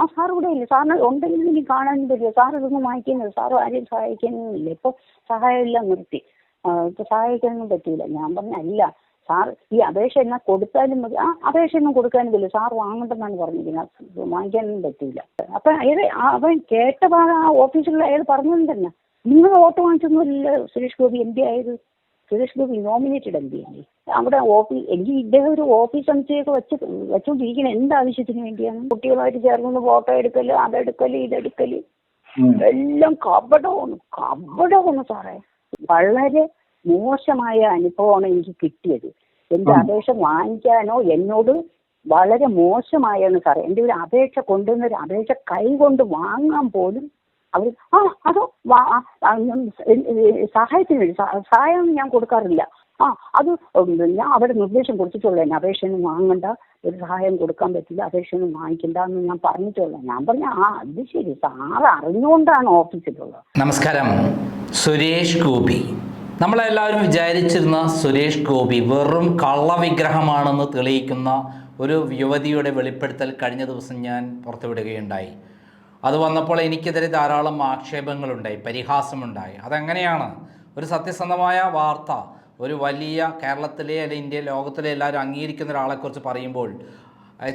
ആ സാർ ഇവിടെ ഇല്ല. സാറിന് ഉണ്ടെങ്കിൽ ഇനി കാണാൻ പറ്റില്ല. സാർ ഇതൊന്നും വായിക്കുന്നില്ല. സാർ ആരെയും സഹായിക്കാനൊന്നുമില്ല ഇപ്പൊ സഹായമെല്ലാം നിർത്തി. ഇപ്പോൾ ഇപ്പൊ സഹായിക്കാനൊന്നും പറ്റില്ല ഞാൻ പറഞ്ഞല്ല സാർ ഈ അപേക്ഷ എന്നാ കൊടുത്താലും മതി. ആ അപേക്ഷ ഒന്നും കൊടുക്കാനും പറ്റില്ല. സാർ വാങ്ങണ്ടെന്നാണ് പറഞ്ഞിരിക്കുന്നത്. വാങ്ങിക്കാനൊന്നും പറ്റില്ല അപ്പൊ അയാൾ അവൻ കേട്ട ഭാഗം ആ ഓഫീസിലുള്ള അയാൾ പറഞ്ഞതും തന്നെ. നിങ്ങൾ വോട്ട് വാങ്ങിച്ചൊന്നുമില്ല സുരേഷ് ഗോപി എം പി ആയത്. Suresh Gopi nominated M P അല്ലേ? അവിടെ ഓഫീസ് എനിക്ക് ഇദ്ദേഹം ഒരു ഓഫീസ് സമുച്ചയൊക്കെ വെച്ച് വെച്ചോണ്ടിരിക്കണ. എന്ത് ആവശ്യത്തിന് വേണ്ടിയാണ്? കുട്ടികളുമായിട്ട് ചേർന്ന് ഫോട്ടോ എടുക്കൽ അതെടുക്കൽ ഇതെടുക്കൽ എല്ലാം കപടമാണ് കപടമാണ് സാറേ. വളരെ മോശമായ അനുഭവമാണ് എനിക്ക് കിട്ടിയത്. എന്റെ. അപേക്ഷ വാങ്ങിക്കാനോ എന്നോട് വളരെ മോശമായാണ് സാറേ. എന്റെ ഒരു അപേക്ഷ കൊണ്ടുവന്ന ഒരു അപേക്ഷ കൈ കൊണ്ട് വാങ്ങാൻ പോലും അവർ ആ അതോ സഹായത്തിന് വേണ്ടി സഹായം ഞാൻ കൊടുക്കാറില്ല. ആ അത് ഞാൻ അവിടെ നിർദ്ദേശം കൊടുത്തിട്ടുള്ളതിന് അപേക്ഷയൊന്നും വാങ്ങണ്ട. ഒരു സഹായം കൊടുക്കാൻ പറ്റില്ല. അപേക്ഷയൊന്നും വാങ്ങിക്കണ്ട എന്ന് ഞാൻ പറഞ്ഞിട്ടുള്ള. ഞാൻ പറഞ്ഞ ആ അത് ശരി. സാറ് അറിഞ്ഞുകൊണ്ടാണ് ഓഫീസിലുള്ളത്. നമസ്കാരം. സുരേഷ് ഗോപി. നമ്മളെല്ലാവരും വിചാരിച്ചിരുന്ന സുരേഷ് ഗോപി വെറും കള്ളവിഗ്രഹമാണെന്ന് തെളിയിക്കുന്ന ഒരു യുവതിയുടെ വെളിപ്പെടുത്തൽ കഴിഞ്ഞ ദിവസം ഞാൻ പുറത്തുവിടുകയുണ്ടായി. അത് വന്നപ്പോൾ എനിക്കെതിരെ ധാരാളം ആക്ഷേപങ്ങളുണ്ടായി പരിഹാസമുണ്ടായി. അതെങ്ങനെയാണ്? ഒരു സത്യസന്ധമായ വാർത്ത ഒരു വലിയ കേരളത്തിലെ അല്ലെങ്കിൽ ഇന്ത്യ ലോകത്തിലെ എല്ലാവരും അംഗീകരിക്കുന്ന ഒരാളെക്കുറിച്ച് പറയുമ്പോൾ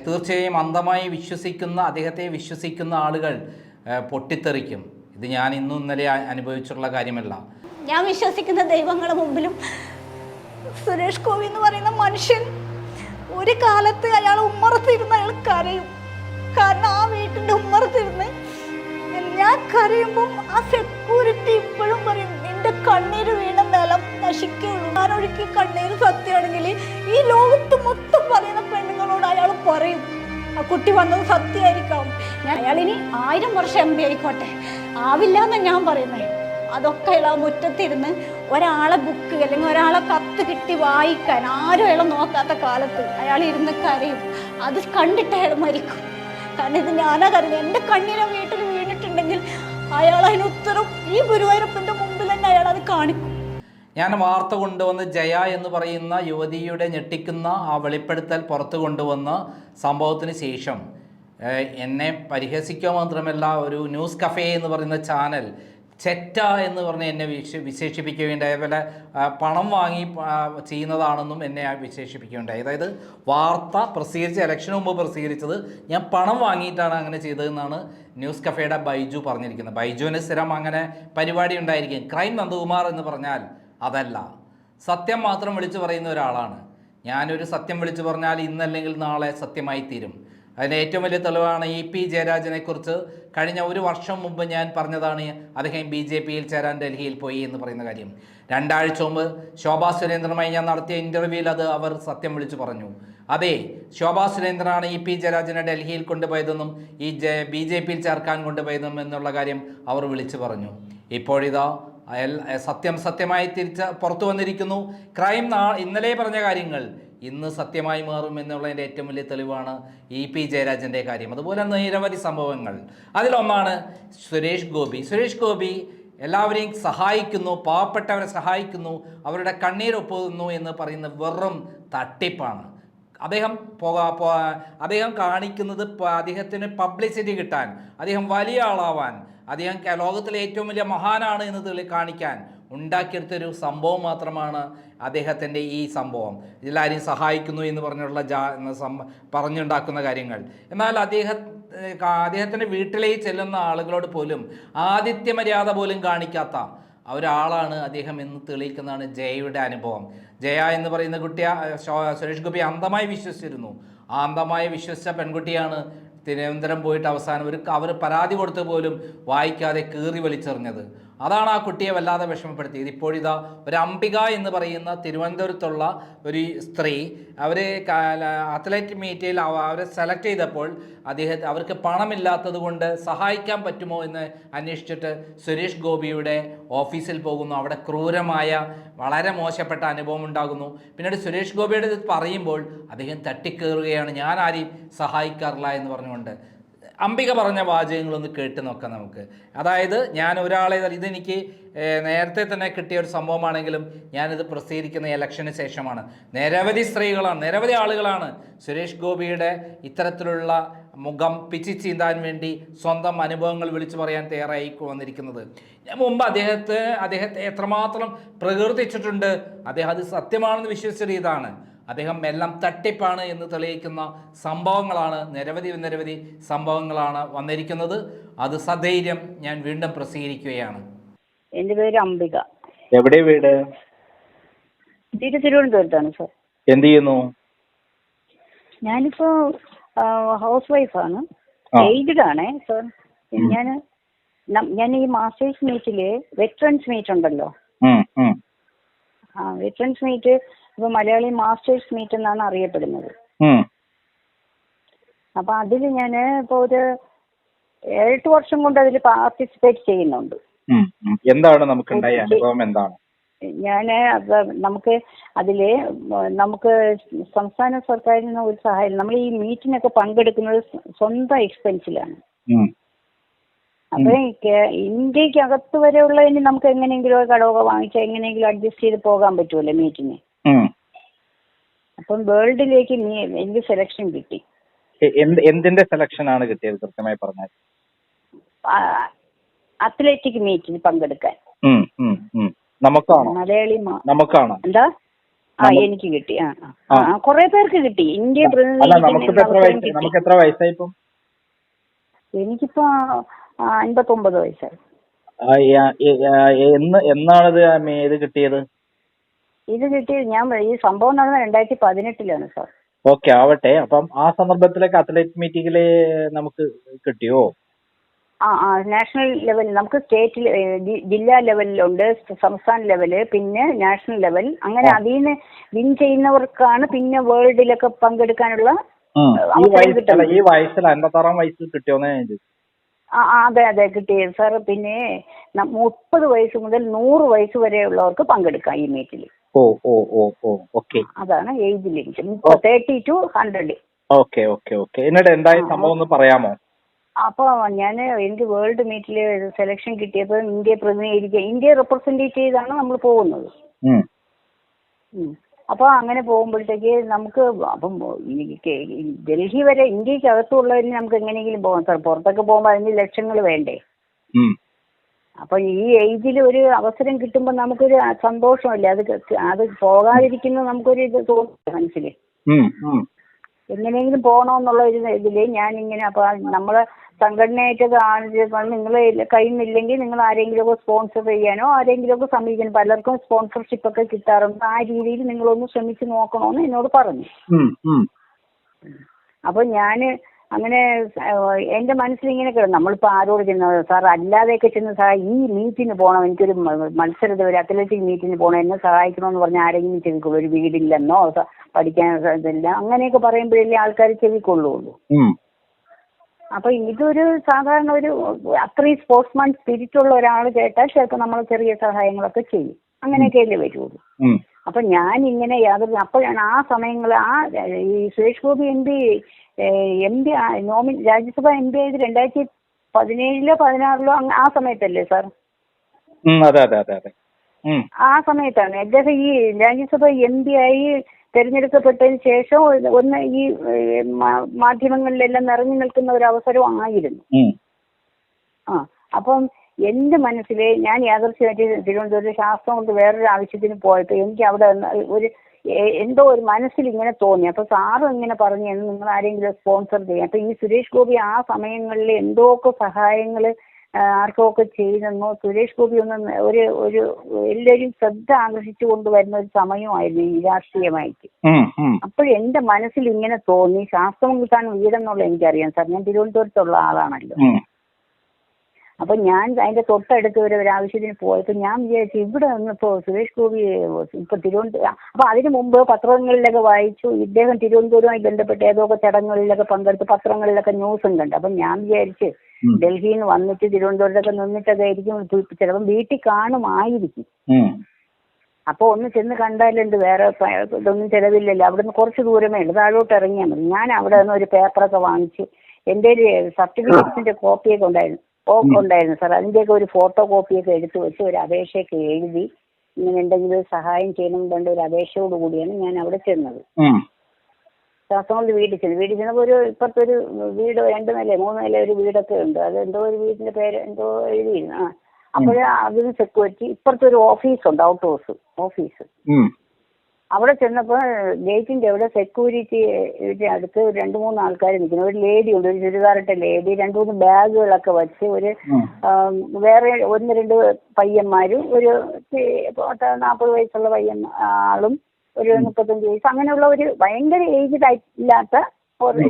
തീർച്ചയായും അന്ധമായി വിശ്വസിക്കുന്ന അദ്ദേഹത്തെ വിശ്വസിക്കുന്ന ആളുകൾ പൊട്ടിത്തെറിക്കും. ഇത് ഞാൻ ഇന്നും ഇന്നലെ അനുഭവിച്ചിട്ടുള്ള കാര്യമല്ല. ഞാൻ വിശ്വസിക്കുന്ന ദൈവങ്ങളുടെ മുമ്പിലും സുരേഷ് ഗോപി എന്ന് പറയുന്ന മനുഷ്യൻ ഒരു കാലത്ത് അയാൾ ഉമ്മറത്തിരുന്ന് വീട്ടിന്റെ ഉമ്മറത്തിരുന്ന്. ഞാൻ കരയുമ്പം ആ സെക്യൂരിറ്റി ഇപ്പോഴും പറയും നിന്റെ കണ്ണീര് വീണ നിലം നശിക്കുള്ളൂ ഞാൻ ഒഴുക്കി കണ്ണീര് സത്യമാണെങ്കിൽ ഈ ലോകത്ത് മൊത്തം പറയുന്ന പെണ്ണുങ്ങളോട് അയാൾ പറയും ആ കുട്ടി വന്നത് സത്യമായിരിക്കാം. ഞാൻ അയാളിനി ആയിരം വർഷം എം പി ആയിക്കോട്ടെ. ആവില്ല എന്നാണ് ഞാൻ പറയുന്നത് അതൊക്കെ അയാൾ മുറ്റത്തിരുന്ന് ഒരാളെ ബുക്ക് അല്ലെങ്കിൽ ഒരാളെ കത്ത് കിട്ടി വായിക്കാൻ ആരും അയാളെ നോക്കാത്ത കാലത്ത് അയാൾ ഇരുന്ന് കരയും. അത് കണ്ടിട്ട് അയാൾ മരിക്കും. കാരണം ഇത് ഞാനാ കരുതി എന്റെ കണ്ണീരെ വീട്ടിൽ വീണിട്ടുണ്ടെങ്കിൽ അയാൾ അതിന് ഉത്തരം ഈ ഗുരുവായൂരപ്പന്റെ മുമ്പിൽ തന്നെ അയാൾ അത് കാണിക്കും. ഞാൻ വാർത്ത കൊണ്ടുവന്ന് ജയ എന്ന് പറയുന്ന യുവതിയുടെ ഞെട്ടിക്കുന്ന ആ വെളിപ്പെടുത്തൽ പുറത്തു കൊണ്ടുവന്ന സംഭവത്തിന് ശേഷം എന്നെ പരിഹസിക്കുക മാത്രമല്ല ഒരു ന്യൂസ് കഫേ എന്ന് പറയുന്ന ചാനൽ ചെറ്റ എന്ന് പറഞ്ഞ് എന്നെ വിശ വിശേഷിപ്പിക്കുകയുണ്ടായി. അതുപോലെ പണം വാങ്ങി ചെയ്യുന്നതാണെന്നും എന്നെ വിശേഷിപ്പിക്കുകയുണ്ടായി. അതായത് വാർത്ത പ്രസിദ്ധീകരിച്ച ഇലക്ഷന് മുമ്പ് പ്രസിദ്ധീകരിച്ചത് ഞാൻ പണം വാങ്ങിയിട്ടാണ് അങ്ങനെ ചെയ്തതെന്നാണ് ന്യൂസ് കഫേയുടെ ബൈജു പറഞ്ഞിരിക്കുന്നത്. ബൈജുവിന് സ്ഥിരം അങ്ങനെ പരിപാടി ഉണ്ടായിരിക്കും. ക്രൈം നന്ദകുമാർ എന്ന് പറഞ്ഞാൽ അതല്ല. സത്യം മാത്രം വിളിച്ചു പറയുന്ന ഒരാളാണ്. ഞാനൊരു സത്യം വിളിച്ചു പറഞ്ഞാൽ ഇന്നല്ലെങ്കിൽ നാളെ സത്യമായി തീരും അതിന് ഏറ്റവും വലിയ തെളിവാണ് ഇ പി ജയരാജനെ കുറിച്ച്. കഴിഞ്ഞ ഒരു വർഷം മുമ്പ് ഞാൻ പറഞ്ഞതാണ് അദ്ദേഹം ബി ജെ പിയിൽ ചേരാൻ ഡൽഹിയിൽ പോയി എന്ന് പറയുന്ന കാര്യം. രണ്ടാഴ്ച മുമ്പ് ശോഭാ സുരേന്ദ്രനുമായി ഞാൻ നടത്തിയ ഇന്റർവ്യൂവിൽ അത് അവർ സത്യം വിളിച്ചു പറഞ്ഞു. അതെ ശോഭാ സുരേന്ദ്രനാണ് ഇ പി ജയരാജനെ ഡൽഹിയിൽ കൊണ്ടുപോയതെന്നും ഈ ജെ ബി ജെ പിയിൽ ചേർക്കാൻ കൊണ്ടുപോയതും എന്നുള്ള കാര്യം അവർ വിളിച്ചു പറഞ്ഞു. ഇപ്പോഴിതാ സത്യം സത്യമായി തിരിച്ച് പുറത്തു വന്നിരിക്കുന്നു. ക്രൈം നാ ഇന്നലെ പറഞ്ഞ കാര്യങ്ങൾ ഇന്ന് സത്യമായി മാറും എന്നുള്ളതിന്റെ ഏറ്റവും വലിയ തെളിവാണ് ഇ പി ജയരാജന്റെ കാര്യം. അതുപോലെ നിരവധി സംഭവങ്ങൾ. അതിലൊന്നാണ് സുരേഷ് ഗോപി. സുരേഷ് ഗോപി എല്ലാവരെയും സഹായിക്കുന്നു പാവപ്പെട്ടവരെ സഹായിക്കുന്നു അവരുടെ കണ്ണീരൊപ്പുന്നു എന്ന് പറയുന്ന വെറും തട്ടിപ്പാണ്. അദ്ദേഹം പോകാ അദ്ദേഹം കാണിക്കുന്നത് അദ്ദേഹത്തിന് പബ്ലിസിറ്റി കിട്ടാൻ അദ്ദേഹം വലിയ ആളാവാൻ അദ്ദേഹം ലോകത്തിലെ ഏറ്റവും വലിയ മഹാനാണ് എന്ന് തെളി കാണിക്കാൻ ഉണ്ടാക്കിയെടുത്തൊരു സംഭവം മാത്രമാണ് അദ്ദേഹത്തിന്റെ ഈ സംഭവം. ഇതിലാരെയും സഹായിക്കുന്നു എന്ന് പറഞ്ഞുള്ള ജാ പറഞ്ഞുണ്ടാക്കുന്ന കാര്യങ്ങൾ. എന്നാൽ അദ്ദേഹം അദ്ദേഹത്തിന്റെ വീട്ടിലേക്ക് ചെല്ലുന്ന ആളുകളോട് പോലും ആദിത്യ മര്യാദ പോലും കാണിക്കാത്ത ഒരാളാണ് അദ്ദേഹം എന്ന് തെളിയിക്കുന്നതാണ് ജയയുടെ അനുഭവം. ജയ എന്ന് പറയുന്ന കുട്ടിയ സുരേഷ് ഗോപി അന്ധമായി വിശ്വസിച്ചിരുന്നു. ആ അന്ധമായി വിശ്വസിച്ച പെൺകുട്ടിയാണ് തിരുവനന്തപുരം പോയിട്ട് അവസാനം ഒരു അവർ പരാതി കൊടുത്ത് പോലും വായിക്കാതെ കീറി വലിച്ചെറിഞ്ഞത്. അതാണ് ആ കുട്ടിയെ വല്ലാതെ വിഷമപ്പെടുത്തിയത്. ഇപ്പോഴിതാ ഒരു അംബിക എന്ന് പറയുന്ന തിരുവനന്തപുരത്തുള്ള ഒരു സ്ത്രീ അവർ അത്ലറ്റ് മീറ്റിൽ അവരെ സെലക്ട് ചെയ്തപ്പോൾ അദ്ദേഹത്തെ അവർക്ക് പണമില്ലാത്തത് കൊണ്ട് സഹായിക്കാൻ പറ്റുമോ എന്ന് അന്വേഷിച്ചിട്ട് സുരേഷ് ഗോപിയുടെ ഓഫീസിൽ പോകുന്നു. അവിടെ ക്രൂരമായ വളരെ മോശപ്പെട്ട അനുഭവം ഉണ്ടാകുന്നു. പിന്നീട് സുരേഷ് ഗോപിയുടെ പറയുമ്പോൾ അദ്ദേഹം തട്ടിക്കേറുകയാണ്. ഞാൻ ആരെയും സഹായിക്കാറില്ല എന്ന് പറഞ്ഞുകൊണ്ട് അംബിക പറഞ്ഞ വാചകങ്ങളൊന്ന് കേട്ട് നോക്കാം നമുക്ക്. അതായത് ഞാൻ ഒരാളെ ഇതെനിക്ക് നേരത്തെ തന്നെ കിട്ടിയ ഒരു സംഭവമാണെങ്കിലും ഞാനിത് പ്രസിദ്ധീകരിക്കുന്ന ഇലക്ഷന് ശേഷമാണ്. നിരവധി സ്ത്രീകളാണ് നിരവധി ആളുകളാണ് സുരേഷ് ഗോപിയുടെ ഇത്തരത്തിലുള്ള മുഖം പിച്ചി ചീന്താൻ വേണ്ടി സ്വന്തം അനുഭവങ്ങൾ വിളിച്ചു പറയാൻ തയ്യാറായി വന്നിരിക്കുന്നത്. മുമ്പ് അദ്ദേഹത്തെ അദ്ദേഹത്തെ എത്രമാത്രം പ്രകീർത്തിച്ചിട്ടുണ്ട് അദ്ദേഹം അത് സത്യമാണെന്ന് വിശ്വസിച്ച ഇതാണ്. അദ്ദേഹം എല്ലാം തട്ടിപ്പാണ് എന്ന് തെളിയിക്കുന്ന സംഭവങ്ങളാണ് നിരവധി നിരവധി സംഭവങ്ങളാണ് വന്നിരിക്കുന്നത്. അത് സധൈര്യം ഞാൻ വീണ്ടും പ്രസിദ്ധീകരിക്കുകയാണ്. എന്റെ പേര് അംബിക. എവിടെ വീട്? തിരുവനന്തപുരത്താണ് സർ. എന്ത് ചെയ്യുന്നു? ഞാനിപ്പോ ഹൗസ് വൈഫാണ് ആണ്. എയ്ഡഡ് ആണേ സർ. ഞാൻ ഞാൻ ഈ മാസ്റ്റേഴ്സ് മീറ്റിൽ വെറ്ററൻസ് മീറ്റ് ഉണ്ടല്ലോ. ആ വെറ്ററൻസ് മീറ്റ് ഇപ്പൊ മലയാളി മാസ്റ്റേഴ്സ് മീറ്റ് എന്നാണ് അറിയപ്പെടുന്നത്. അപ്പൊ അതിൽ ഞാൻ ഇപ്പൊ ഒരു ഏഴെട്ട് വർഷം കൊണ്ട് അതിൽ പാർട്ടിസിപ്പേറ്റ് ചെയ്യുന്നുണ്ട്. എന്താണ് നമുക്ക്. അനുഭവം എന്താണ് ഞാൻ നമുക്ക് അതിൽ നമുക്ക് സംസ്ഥാന സർക്കാരിൽ നിന്ന് ഒരു സഹായം നമ്മൾ ഈ മീറ്റിനൊക്കെ പങ്കെടുക്കുന്നത് സ്വ- സ്വന്തം എക്സ്പെൻസിലാണ് അപ്പൊ ഇന്ത്യയ്ക്ക് അകത്ത് വരെ ഉള്ളതിന് നമുക്ക് എങ്ങനെയെങ്കിലും ഒരു കടമൊക്കെ വാങ്ങിച്ചാൽ എങ്ങനെയെങ്കിലും അഡ്ജസ്റ്റ് ചെയ്ത് പോകാൻ പറ്റുമല്ലോ മീറ്റിന്. അപ്പം വേൾഡിലേക്ക് നീ- എനിക്ക് സെലക്ഷൻ കിട്ടി? എന്ത് എന്തിന്റെ സെലക്ഷൻ ആണ് കിട്ടിയത് കൃത്യമായി പറഞ്ഞാൽ? അത്ലറ്റിക് മീറ്റിൽ പങ്കെടുക്കാൻ. നമുക്കാണോ? മലയാളി നമുക്കാണോ? എന്താ? ആ എനിക്ക് കിട്ടി. ആ കുറെ പേർക്ക് കിട്ടി. ഇന്ത്യ നമുക്ക് എത്ര വയസ്സായി? ഇപ്പം? എനിക്കിപ്പോ അൻപത്തി ഒമ്പത് വയസ്സായി. എന്ന് എന്നാണത് ഏത് കിട്ടിയത്? ഇത് കിട്ടിയത് ഞാൻ ഈ സംഭവം നടന്ന രണ്ടായിരത്തി പതിനെട്ടിലാണ് സാർ. ഓക്കെ ആവട്ടെ. അപ്പം ആ സന്ദർഭത്തിലേക്ക് അത്ലറ്റിക് മീറ്റിംഗിൽ നമുക്ക് കിട്ടിയോ? ആ ആ നാഷണൽ ലെവലിൽ നമുക്ക് സ്റ്റേറ്റ് ജില്ലാ ലെവലിലുണ്ട് സംസ്ഥാന ലെവൽ പിന്നെ നാഷണൽ ലെവൽ. അങ്ങനെ അതിൽ നിന്ന് വിൻ ചെയ്യുന്നവർക്കാണ് പിന്നെ വേൾഡിലൊക്കെ പങ്കെടുക്കാനുള്ള ഈ വയസ്സിൽ ഈ വയസ്സിൽ അൻപത്താറാം വയസ്സിൽ കിട്ടിയോന്ന് ഞാൻ ചോദിച്ചു. ആ അതെ അതെ കിട്ടി സാർ. പിന്നെ മുപ്പത് വയസ്സ് മുതൽ നൂറ് വയസ്സ് വരെയുള്ളവർക്ക് പങ്കെടുക്കാം ഈ മീറ്റിൽ oh oh oh oh okay. അതാണ് age limit thirty two hundred okay okay okay. എന്നിട്ട് എന്തായ സംഭവം ഒന്ന് പറയാമോ? അപ്പോൾ ഞാൻ എനിക്ക് വേൾഡ് മീറ്റിൽ സെലക്ഷൻ കിട്ടിയപ്പോൾ ഇന്ത്യയെ പ്രതിനിധീകരിക്കുക ഇന്ത്യ റെപ്രസെന്റ് ചെയ്താണ് നമ്മൾ പോകുന്നത്. അപ്പൊ. അപ്പോൾ അങ്ങനെ പോകുമ്പോഴത്തേക്ക് നമുക്ക് അപ്പം ഡൽഹി വരെ ഇന്ത്യക്കകത്തുള്ളവരിൽ നമുക്ക് എങ്ങനെയെങ്കിലും പോകാം. സാർ പുറത്തൊക്കെ പോകുമ്പോൾ അതിന് ലക്ഷങ്ങൾ വേണ്ടേ. അപ്പോൾ ഈ ഏജിൽ ഒരു അവസരം കിട്ടുമ്പോൾ നമുക്കൊരു സന്തോഷമല്ലേ അത് അത് പോകാതിരിക്കുന്നത് നമുക്കൊരു ഇത് തോന്നില്ല മനസ്സിൽ. എങ്ങനെയെങ്കിലും പോകണമെന്നുള്ള ഒരു ഇതിൽ ഞാൻ ഇങ്ങനെ അപ്പൊ നമ്മൾ സംഘടനയായിട്ടൊക്കെ നിങ്ങൾ കഴിയുന്നില്ലെങ്കിൽ നിങ്ങൾ ആരെങ്കിലും ഒക്കെ സ്പോൺസർ ചെയ്യാനോ ആരെങ്കിലും ഒക്കെ സമീപിക്കണം പലർക്കും സ്പോൺസർഷിപ്പ് ഒക്കെ കിട്ടാറുണ്ട് ആ രീതിയിൽ നിങ്ങളൊന്ന് ശ്രമിച്ചു നോക്കണമെന്ന് എന്നോട് പറഞ്ഞു ഉം. ഉം. അപ്പൊ ഞാൻ അങ്ങനെ എന്റെ എന്റെ മനസ്സിൽ ഇങ്ങനെ കിടന്നു. നമ്മളിപ്പോ ആരോട് ചെന്ന് സാർ അല്ലാതെയൊക്കെ ചെന്ന് സാർ ഈ മീറ്റിന് പോകണം എനിക്കൊരു മ- മത്സരത്തിൽ ഒരു അത്ലറ്റിക് മീറ്റിന് പോകണം എന്നെ സഹായിക്കണമെന്ന് പറഞ്ഞാൽ ആരെങ്കിലും ചെവിക്കുള്ളൂ. ഒരു വീടില്ലെന്നോ? പഠിക്കാൻ ഇതില്ല. അങ്ങനെയൊക്കെ പറയുമ്പോഴല്ലേ ആൾക്കാർ ചെവിക്കൊള്ളുള്ളൂ. ഉം. അപ്പൊ ഇതൊരു സാധാരണ ഒരു അത്രയും സ്പോർട്സ്മാൻ സ്പിരിറ്റ് ഉള്ള ഒരാൾ കേട്ടാൽ ചിലപ്പോൾ നമ്മൾ ചെറിയ സഹായങ്ങളൊക്കെ ചെയ്യും. അങ്ങനെയൊക്കെയല്ലേ വരുള്ളൂ. അപ്പൊ ഞാൻ ഇങ്ങനെ യാതൊരു അപ്പോഴാണ് ആ സമയങ്ങൾ ആ ഈ Suresh Gopi M P M P Naomi Rajya Sabha M P ആയത് രണ്ടായിരത്തി പതിനേഴിലോ പതിനാറിലോ ആ സമയത്തല്ലേ സാർ? അതെ അതെ അതെ അതെ. ആ സമയത്താണ്. അദ്ദേഹം ഈ രാജ്യസഭ എം പി ആയി തെരഞ്ഞെടുക്കപ്പെട്ടതിന് ശേഷം ഒന്ന് ഈ മാധ്യമങ്ങളിലെല്ലാം നിറഞ്ഞു നിൽക്കുന്ന ഒരു അവസരം ആയിരുന്നു. ആ അപ്പം എന്റെ മനസ്സിലെ ഞാൻ യാദർശ്യമായിട്ട് തിരുവനന്തപുരം ശാസ്ത്രം കൊണ്ട് വേറൊരു ആവശ്യത്തിന് പോയപ്പോൾ എനിക്ക് അവിടെ ഒരു എന്തോ ഒരു മനസ്സിൽ ഇങ്ങനെ തോന്നി. അപ്പൊ സാറും ഇങ്ങനെ പറഞ്ഞു "എന്ന് നിങ്ങൾ ആരെങ്കിലും സ്പോൺസർ ചെയ്യാം. അപ്പൊ ഈ സുരേഷ് ഗോപി ആ സമയങ്ങളിൽ എന്തോക്കെ സഹായങ്ങൾ ആർക്കൊക്കെ ചെയ്തെന്നോ സുരേഷ് ഗോപി ഒന്ന് ഒരു ഒരു എല്ലാവരും ശ്രദ്ധ ആകർഷിച്ചു കൊണ്ടുവരുന്ന ഒരു സമയമായിരുന്നു ഈ രാഷ്ട്രീയമായിട്ട്. അപ്പോഴെന്റെ മനസ്സിൽ ഇങ്ങനെ തോന്നി ശാസ്ത്രം കിട്ടാൻ വീടെന്നുള്ള എനിക്കറിയാം. സാർ ഞാൻ തിരുവനന്തപുരത്തുള്ള ആളാണല്ലോ. അപ്പൊ ഞാൻ അതിന്റെ തൊട്ടടുത്ത് വരെ ഒരു ആവശ്യത്തിന് പോയപ്പോ ഞാൻ വിചാരിച്ചു ഇവിടെ ഇപ്പോ സുരേഷ് ഗോപി ഇപ്പൊ തിരുവനന്തപുരം അപ്പൊ അതിനു മുമ്പ് പത്രങ്ങളിലൊക്കെ വായിച്ചു. ഇദ്ദേഹം തിരുവനന്തപുരവുമായി ബന്ധപ്പെട്ട് ഏതൊക്കെ ചടങ്ങുകളിലൊക്കെ പങ്കെടുത്ത്. പത്രങ്ങളിലൊക്കെ ന്യൂസും കണ്ട്. അപ്പൊ ഞാൻ വിചാരിച്ച് ഡൽഹിയിൽ നിന്ന് വന്നിട്ട് തിരുവനന്തപുരത്തൊക്കെ നിന്നിട്ടൊക്കെ ആയിരിക്കും ചിലപ്പം വീട്ടിൽ കാണുമായിരിക്കും. ഉം. അപ്പൊ ഒന്ന് ചെന്ന് കണ്ടാലുണ്ട് വേറെ ഇതൊന്നും ചിലവില്ലല്ലോ. നിന്ന് കുറച്ച് ദൂരമേ ഉള്ളൂ. താഴോട്ട് ഇറങ്ങിയാൽ മതി. ഞാൻ അവിടെ നിന്ന് ഒരു പേപ്പറൊക്കെ വാങ്ങിച്ച് എന്റെ ഒരു സർട്ടിഫിക്കറ്റിന്റെ കോപ്പിയൊക്കെ ഉണ്ടായിരുന്നു. ഉണ്ടായിരുന്നു സാർ. അതിന്റെയൊക്കെ ഒരു ഫോട്ടോ കോപ്പിയൊക്കെ എടുത്തു വെച്ച് ഒരു അപേക്ഷയൊക്കെ എഴുതി ഇങ്ങനെ എന്തെങ്കിലും സഹായം ചെയ്യണം വേണ്ട ഒരു അപേക്ഷയോട് കൂടിയാണ് ഞാൻ അവിടെ ചെന്നത്. ശാസ്ത്രങ്ങളുടെ വീട്ടിൽ ചെന്നു. വീട്ടിൽ ചെന്നപ്പോൾ ഒരു ഇപ്പുറത്തൊരു വീട് രണ്ട് നില മൂന്ന് നില ഒരു വീടൊക്കെ ഉണ്ട്. അത് എന്തോ ഒരു വീടിന്റെ പേര് എന്തോ എഴുതിയിരുന്നു. ആ. അപ്പോഴേ അതിന് സെക്യൂരിറ്റി ഇപ്പുറത്തൊരു ഓഫീസ് ഉണ്ട് ഔട്ട് ഹൗസ് ഓഫീസ്. അവിടെ ചെന്നപ്പോൾ ഗേറ്റിന്റെ അവിടെ സെക്യൂരിറ്റി അടുത്ത് രണ്ടു മൂന്ന് ആൾക്കാർ നിൽക്കുന്നു ഒരു ലേഡി ഉണ്ട് ഒരു ചുരിദാറിട്ട ലേഡി രണ്ട് മൂന്ന് ബാഗുകളൊക്കെ വച്ച് ഒരു വേറെ ഒന്ന് രണ്ട് പയ്യന്മാരും ഒരു നാൽപ്പത് വയസ്സുള്ള പയ്യൻ ആളും ഒരു മുപ്പത്തഞ്ച് വയസ്സ് അങ്ങനെയുള്ള ഒരു ഭയങ്കര ഏജ്ഡ് ഇല്ലാത്ത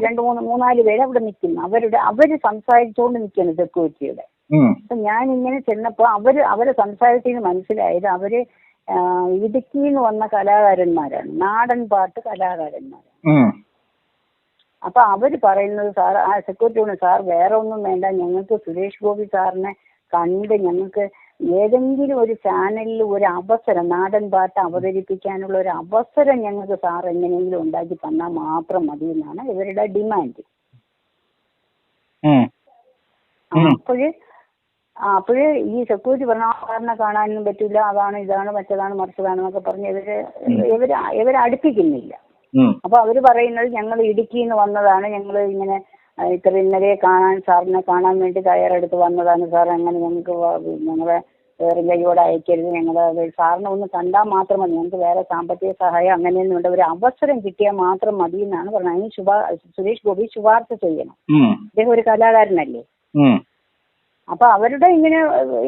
രണ്ട് മൂന്ന് മൂന്നാൽ പേര് അവിടെ നിൽക്കുന്നു. അവരുടെ അവർ സംസാരിച്ചുകൊണ്ട് നിൽക്കുന്നു സെക്യൂരിറ്റിയുടെ. അപ്പൊ ഞാൻ ഇങ്ങനെ ചെന്നപ്പോ അവർ അവരെ സംസാരത്തിൽ നിന്ന് മനസ്സിലായത് അവർ ഇടുക്കിയിൽ വന്ന കലാകാരന്മാരാണ്. നാടൻ പാട്ട് കലാകാരന്മാർ അപ്പൊ അവർ പറയുന്നത് സാർ ആ സെക്യൂരിറ്റി സാർ വേറെ ഒന്നും വേണ്ട. ഞങ്ങൾക്ക് സുരേഷ് ഗോപി സാറിനെ കണ്ട് ഞങ്ങൾക്ക് ഏതെങ്കിലും ഒരു ചാനലിൽ ഒരു അവസരം നാടൻ പാട്ട് അവതരിപ്പിക്കാനുള്ള ഒരു അവസരം ഞങ്ങൾക്ക് സാർ എങ്ങനെയെങ്കിലും ഉണ്ടാക്കി തന്നാൽ മാത്രം മതി എന്നാണ് ഇവരുടെ ഡിമാൻഡ് ഉം. ഉം. അപ്പോഴ് ഈ സെക്യൂരിറ്റി പറഞ്ഞ ആ സാറിനെ കാണാനൊന്നും പറ്റില്ല. അതാണ് ഇതാണ് മറ്റതാണ് മറിച്ചതാണെന്നൊക്കെ പറഞ്ഞ് ഇവർ ഇവർ ഇവരെ അടുപ്പിക്കുന്നില്ല. അപ്പൊ അവർ പറയുന്നത് ഞങ്ങൾ ഇടുക്കിയിൽ നിന്ന് വന്നതാണ്. ഞങ്ങൾ ഇങ്ങനെ ഇത്ര ഇന്നലെ കാണാൻ സാറിനെ കാണാൻ വേണ്ടി തയ്യാറെടുത്ത് വന്നതാണ് സാർ. അങ്ങനെ ഞങ്ങൾക്ക് ഞങ്ങളെ വേറെ കൈയോടെ അയക്കരുത്. ഞങ്ങൾ സാറിനെ ഒന്ന് കണ്ടാൽ മാത്രം മതി. ഞങ്ങൾക്ക് വേറെ സാമ്പത്തിക സഹായം അങ്ങനെയൊന്നും ഉണ്ട്. ഒരു അവസരം കിട്ടിയാൽ മാത്രം മതി എന്നാണ് പറഞ്ഞത്. അതിന് ശുപാ സുരേഷ് ഗോപി ശുപാർശ ചെയ്യണം. അദ്ദേഹം ഒരു കലാകാരനല്ലേ? ഉം. അപ്പൊ അവരുടെ ഇങ്ങനെ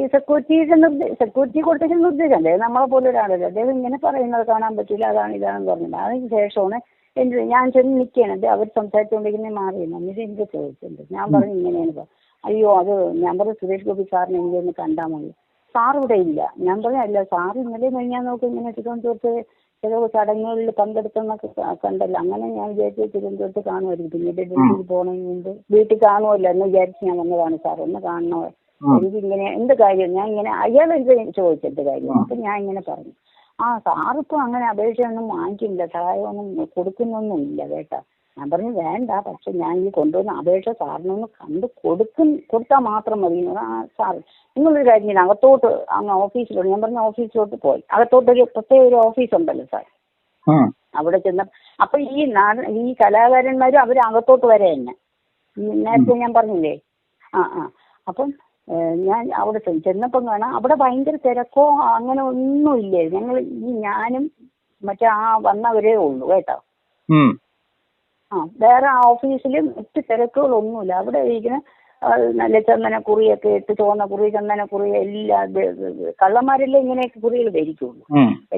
ഈ സെക്യൂരിറ്റിയുടെ നിർദ്ദേശം സെക്യൂരിറ്റി കൊടുത്തിട്ട് നിർദ്ദേശം അല്ലേ നമ്മളെ പോലെ ഒരാളല്ലേ. അദ്ദേഹം ഇങ്ങനെ പറയുന്നത് കാണാൻ പറ്റില്ല. അതാണ് ഇതാണെന്ന് പറഞ്ഞില്ല അതിന് ശേഷമാണ് എന്ത് ഞാൻ ചെന്ന് നിൽക്കുകയാണ്. അത് അവർ സംസാരിച്ചുകൊണ്ടിരിക്കുന്നത് മാറിയിരുന്നു എന്നിട്ട് എനിക്ക് ചോദിച്ചിട്ടുണ്ട്. ഞാൻ പറഞ്ഞു ഇങ്ങനെയാണ് അയ്യോ അത് ഞാൻ പറഞ്ഞു സുരേഷ് ഗോപി സാറിനെ എനിക്കൊന്ന് കണ്ടാൽ മതി. സാർ ഇവിടെ ഇല്ല. ഞാൻ പറഞ്ഞു അല്ല സാർ ഇന്നലെ ഞാൻ നോക്കി ഇങ്ങനെ തിരുവനന്തപുരത്ത് ഏതോ ചടങ്ങുകളിൽ പങ്കെടുത്തെന്നൊക്കെ കണ്ടല്ലോ. അങ്ങനെ ഞാൻ വിചാരിച്ചു തിരുവനന്തപുരത്ത് കാണുമായിരിക്കും. പിന്നീട് ഡൽഹിയിൽ പോണതിന് മുമ്പ് വീട്ടിൽ കാണുമല്ലോ എന്ന് വിചാരിച്ച് ഞാൻ വന്നതാണ് സാർ ഒന്ന് കാണണോ? എനിക്ക് ഇങ്ങനെ എന്ത് കാര്യം? ഞാൻ ഇങ്ങനെ അയാൾ എന്ത് ചോദിച്ചെന്ത് കാര്യം. അപ്പൊ ഞാൻ ഇങ്ങനെ പറഞ്ഞു. ആ സാറിപ്പോ അങ്ങനെ അപേക്ഷയൊന്നും വാങ്ങിക്കില്ല സഹായമൊന്നും കൊടുക്കുന്നൊന്നും ഇല്ല കേട്ടാ. ഞാൻ പറഞ്ഞു വേണ്ട പക്ഷെ ഞാൻ ഈ കൊണ്ടുവന്ന അപേക്ഷ സാറിനൊന്ന് കണ്ട് കൊടുക്കും കൊടുത്താൽ മാത്രം മതി. ആ സാർ നിങ്ങളൊരു കാര്യം ചെയ്യണം അകത്തോട്ട് അങ്ങ് ഓഫീസിലോട്ട്. ഞാൻ പറഞ്ഞ ഓഫീസിലോട്ട് പോയി. അകത്തോട്ടൊരു പ്രത്യേക ഒരു ഓഫീസ് ഉണ്ടല്ലോ സാർ അവിടെ ചെന്ന അപ്പൊ ഈ നാട് ഈ കലാകാരന്മാരും അവർ അകത്തോട്ട് വരെ തന്നെ. നേരത്തെ ഞാൻ പറഞ്ഞില്ലേ? ആ ആ. അപ്പം ഞാൻ അവിടെ ചെന്നു ചെന്നപ്പം കാണാം അവിടെ ഭയങ്കര തിരക്കോ അങ്ങനെ ഒന്നും ഇല്ലേ ഞങ്ങൾ ഈ ഞാനും മറ്റേ ആ വന്നവരേ ഉള്ളൂ കേട്ടോ. ആ വേറെ ആ ഓഫീസിലും മറ്റ് തിരക്കുകളൊന്നുമില്ല. അവിടെ ഇരിക്കുന്ന നല്ല ചന്ദന കുറിയൊക്കെ ഇട്ട് ചുവന്ന കുറി ചന്ദന കുറി എല്ലാം കള്ളന്മാരെല്ലാം ഇങ്ങനെയൊക്കെ കുറികൾ ധരിക്കുള്ളൂ.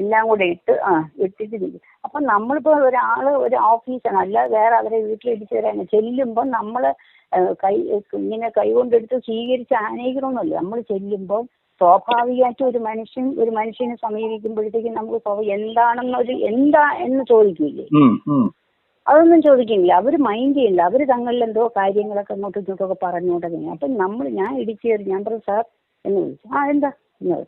എല്ലാം കൂടെ ഇട്ട് ആ ഇട്ടിട്ട് ഇരിക്കും അപ്പം നമ്മളിപ്പോൾ ഒരാൾ ഒരു ഓഫീസാണ്. അല്ല വേറെ അവരെ വീട്ടിലിടിച്ച് തരാൻ ചെല്ലുമ്പോൾ നമ്മൾ കൈ ഇങ്ങനെ കൈ കൊണ്ടെടുത്ത് സ്വീകരിച്ച് ആനയിക്കണമെന്നല്ല നമ്മൾ ചെല്ലുമ്പോൾ സ്വാഭാവികമായിട്ടും ഒരു മനുഷ്യൻ ഒരു മനുഷ്യനെ സമീപിക്കുമ്പോഴത്തേക്കും നമുക്ക് എന്താണെന്നൊരു എന്താ എന്ന് ചോദിക്കില്ലേ. അതൊന്നും ചോദിക്കുന്നില്ല. അവർ മൈൻഡ് ചെയ്യില്ല അവർ തങ്ങളിൽ എന്തോ കാര്യങ്ങളൊക്കെ അങ്ങോട്ടും ഇങ്ങോട്ടൊക്കെ പറഞ്ഞുകൊണ്ടിരുന്നു അപ്പം നമ്മൾ ഞാൻ ഇടിച്ചു കയറി ഞാൻ പറഞ്ഞു സാർ എന്ന് വിളിച്ചു ആ എന്താ? എന്ന്.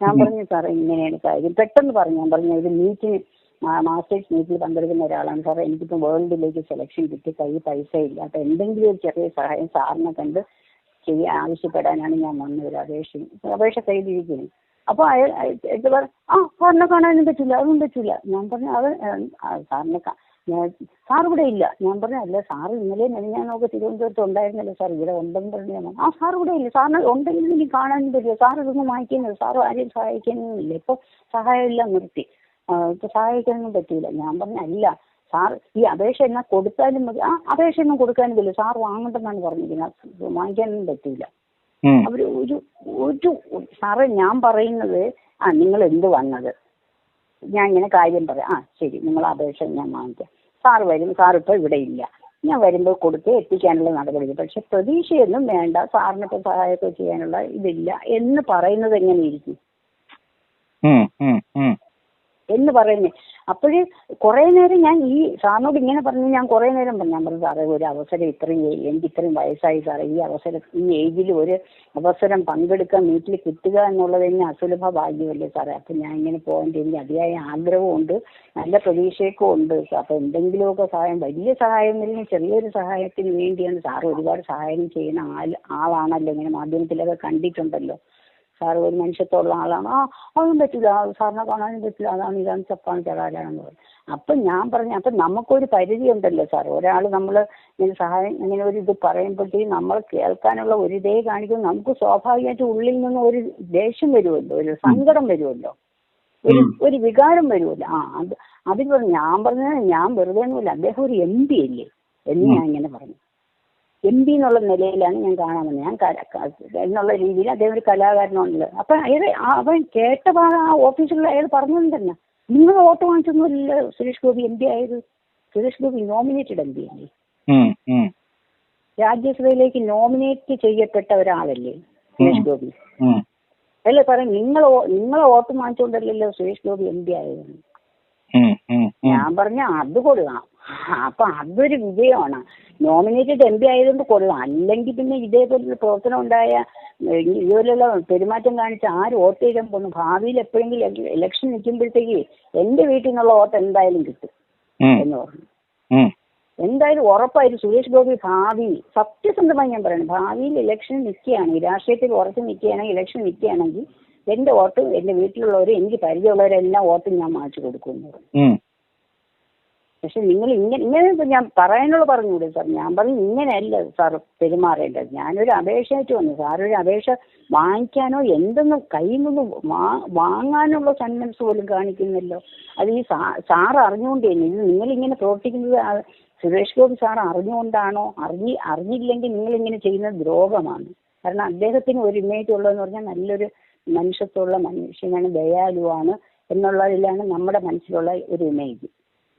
ഞാൻ പറഞ്ഞു സാറേ ഇങ്ങനെയാണ് കാര്യം. പെട്ടെന്ന് പറഞ്ഞു. ഞാൻ പറഞ്ഞു ഒരു മീറ്റിന് മാസ്റ്റേഴ്സ് മീറ്റിൽ പങ്കെടുക്കുന്ന ഒരാളാണ്. സാറേ എനിക്കിപ്പോൾ വേൾഡിലേക്ക് സെലക്ഷൻ കിട്ടി. കൈ പൈസ ഇല്ല. അപ്പം എന്തെങ്കിലും ഒരു ചെറിയ സഹായം സാറിനെ കണ്ട് ചെയ്യാൻ ആവശ്യപ്പെടാനാണ് ഞാൻ വന്നത്. അപേക്ഷ അപേക്ഷ കയ്യിലിരിക്കുന്നത് അപ്പോൾ അയാൾ ഇത് പറഞ്ഞു ആ സാറിനെ കാണാനും പറ്റില്ല. അതൊന്നും പറ്റില്ല. ഞാൻ പറഞ്ഞു അത് സാറിനെ ഞാൻ സാർ ഇവിടെ ഇല്ല. ഞാൻ പറഞ്ഞു അല്ല സാർ ഇന്നലെ ഞാൻ നോക്കി തിരുവനന്തപുരത്ത് ഉണ്ടായിരുന്നല്ലോ സാർ. ഇവിടെ ഉണ്ടെന്ന് പറഞ്ഞു ഞാൻ ആ സാർ ഇവിടെ ഇല്ല. സാറിന് ഉണ്ടെങ്കിൽ ഇനി കാണാനും പറ്റില്ല. സാർ ഇതൊന്നും വായിക്കുന്നില്ല. സാർ ആരെയും സഹായിക്കുന്നില്ല ഇപ്പോൾ സഹായം എല്ലാം നിർത്തി. ഇപ്പോൾ ഇപ്പൊ സഹായിക്കാനൊന്നും പറ്റില്ല ഞാൻ പറഞ്ഞു അല്ല സാർ ഈ അപേക്ഷ എന്നാ കൊടുത്താലും മതി. ആ അപേക്ഷ ഒന്നും കൊടുക്കാനും പറ്റില്ല. സാർ വാങ്ങണ്ടെന്നാണ് പറഞ്ഞിരിക്കുന്നത്. വാങ്ങിക്കാനൊന്നും പറ്റില്ല അവർ ഒരു ഒരു സാറേ ഞാൻ പറയുന്നത് ആ നിങ്ങൾ എന്ത് വന്നത്? ഞാൻ ഇങ്ങനെ കാര്യം പറയാം. ആ ശരി. നിങ്ങൾ അപേക്ഷ ഞാൻ വാങ്ങിക്കാം. സാർ വരും. സാർ ഇപ്പോൾ ഇവിടെ ഇല്ല ഞാൻ വരുമ്പോൾ കൊടുത്ത് എത്തിക്കാനുള്ള നടപടി പക്ഷെ പ്രതീക്ഷയൊന്നും വേണ്ട. സാറിന് ഇപ്പോൾ സഹായമൊക്കെ ചെയ്യാനുള്ള ഇതില്ല. എന്ന് പറയുന്നത് എങ്ങനെ ഇരിക്കും? ഉം. ഉം. ഉം. എന്ന് പറയുന്നേ. അപ്പോഴ് കുറേ നേരം ഞാൻ ഈ സാറിനോട് ഇങ്ങനെ പറഞ്ഞു ഞാൻ കുറേ നേരം പറഞ്ഞു ഞാൻ പറഞ്ഞു സാറേ ഒരു അവസരം ഇത്രയും എനിക്ക് ഇത്രയും വയസ്സായി സാറേ ഈ അവസരം ഈ ഏജിൽ ഒരു അവസരം പങ്കെടുക്കാൻ വീട്ടിൽ കിട്ടുക എന്നുള്ളത് തന്നെ അസുലഭ ഭാഗ്യമല്ലേ സാറേ? അപ്പം ഞാൻ ഇങ്ങനെ പോകേണ്ട എനിക്ക് അതിയായ ആഗ്രഹമുണ്ട് നല്ല പ്രതീക്ഷയൊക്കെ ഉണ്ട്. അപ്പം എന്തെങ്കിലുമൊക്കെ സഹായം വലിയ സഹായം ഇല്ലെങ്കിൽ ചെറിയൊരു സഹായത്തിന് വേണ്ടിയാണ് സാർ ഒരുപാട് സഹായം ചെയ്യുന്ന ആൾ ആളാണല്ലോ ഇങ്ങനെ മാധ്യമത്തിലൊക്കെ കണ്ടിട്ടുണ്ടല്ലോ. സാർ ഒരു മനുഷ്യത്തോടുള്ള ആളാണ്. ആ അതൊന്നും പറ്റില്ല. സാറിനെ കാണാനും പറ്റില്ല. അതാണ് ഇതാണ് ചപ്പാണ് ചടാലാണെന്ന് പറഞ്ഞു. അപ്പം ഞാൻ പറഞ്ഞു അപ്പം നമുക്കൊരു പരിധി ഉണ്ടല്ലോ സാർ ഒരാൾ നമ്മൾ ഇങ്ങനെ സഹായം ഇങ്ങനെ ഒരു ഇത് പറയുമ്പോഴത്തേക്കും നമ്മൾ കേൾക്കാനുള്ള ഒരു ഇതേ കാണിക്കുമ്പോൾ നമുക്ക് സ്വാഭാവികമായിട്ട് ഉള്ളിൽ നിന്ന് ഒരു ദേഷ്യം വരുമല്ലോ. ഒരു സങ്കടം വരുമല്ലോ. ഒരു ഒരു വികാരം വരുമല്ലോ. ആ അത് അതിൽ പറഞ്ഞു ഞാൻ പറഞ്ഞ ഞാൻ വെറുതെ ഒന്നുമില്ല. അദ്ദേഹം ഒരു എം പി അല്ലേ? എന്ന് ഞാൻ ഇങ്ങനെ പറഞ്ഞു. എം പി എന്നുള്ള നിലയിലാണ് ഞാൻ കാണാൻ വന്നത്. ഞാൻ എന്നുള്ള രീതിയിൽ അദ്ദേഹം ഒരു കലാകാരനാണല്ലോ അപ്പൊ അയാൾ അവൻ കേട്ട ഭാഗം ആ ഓഫീസിലുള്ള അയാൾ പറഞ്ഞതും തന്നെ നിങ്ങൾ വോട്ട് വാങ്ങിച്ചൊന്നുമില്ല സുരേഷ് ഗോപി എം പി ആയത്. Suresh Gopi nominated M P ആയി രാജ്യസഭയിലേക്ക് നോമിനേറ്റ് ചെയ്യപ്പെട്ട ഒരാളല്ലേ സുരേഷ് ഗോപി? അല്ല പറയും നിങ്ങൾ നിങ്ങളെ വോട്ട് വാങ്ങിച്ചുകൊണ്ടല്ലല്ലോ സുരേഷ് ഗോപി എം പി ആയതെന്ന്. ഞാൻ പറഞ്ഞ അത് കൊള്ളാം അപ്പൊ അതൊരു വിജയമാണ്. നോമിനേറ്റഡ് എം പി ആയതുകൊണ്ട് കൊള്ളാം. അല്ലെങ്കിൽ പിന്നെ ഇതേപോലൊരു പ്രവർത്തനം ഉണ്ടായ ഇതുപോലുള്ള പെരുമാറ്റം കാണിച്ച് ആര് വോട്ട് ചെയ്യാൻ പോകുന്നു? ഭാവിയിൽ എപ്പോഴെങ്കിലും ഇലക്ഷൻ നിൽക്കുമ്പോഴത്തേക്ക് എന്റെ വീട്ടിൽ നിന്നുള്ള വോട്ട് എന്തായാലും കിട്ടും എന്ന് പറഞ്ഞു. എന്തായാലും ഉറപ്പായിട്ട് സുരേഷ് ഗോപി ഭാവി സത്യസന്ധമായി ഞാൻ പറയുന്നത് ഭാവിയിൽ ഇലക്ഷൻ നിൽക്കുകയാണെങ്കിൽ രാഷ്ട്രീയത്തിൽ ഉറച്ചു നിൽക്കുകയാണെങ്കിൽ ഇലക്ഷൻ നിൽക്കുകയാണെങ്കിൽ എന്റെ വോട്ട് എന്റെ വീട്ടിലുള്ളവരും എനിക്ക് പരിചയമുള്ളവരെല്ലാം വോട്ട് ഞാൻ മാറ്റി കൊടുക്കുന്നു. പക്ഷെ നിങ്ങൾ ഇങ്ങനെ ഇങ്ങനെ ഞാൻ പറയാനുള്ള പറഞ്ഞുകൂടെ സാർ? ഞാൻ പറഞ്ഞു ഇങ്ങനെയല്ല സാർ പെരുമാറേണ്ടത്. ഞാനൊരു അപേക്ഷയായിട്ട് വന്നു. സാർ ഒരു അപേക്ഷ വാങ്ങിക്കാനോ എന്തെന്നും കയ്യിൽ നിന്ന് വാങ്ങാനുള്ള സന്മനസ് പോലും കാണിക്കുന്നല്ലോ അത് ഈ സാർ അറിഞ്ഞുകൊണ്ടേ ഇത് നിങ്ങളിങ്ങനെ പ്രവർത്തിക്കുന്നത് സുരേഷ് ഗോപി സാർ അറിഞ്ഞുകൊണ്ടാണോ? അറിഞ്ഞി അറിഞ്ഞില്ലെങ്കിൽ നിങ്ങളിങ്ങനെ ചെയ്യുന്നത് ദ്രോഹമാണ്. കാരണം അദ്ദേഹത്തിന് ഒരു ഇമേജ് ഉള്ളതെന്ന് പറഞ്ഞാൽ നല്ലൊരു മനുഷ്യത്വമുള്ള മനുഷ്യനാണ് ദയാലുവാണ് എന്നുള്ളതിലാണ് നമ്മുടെ മനസ്സിലുള്ള ഒരു ഇമേജ്.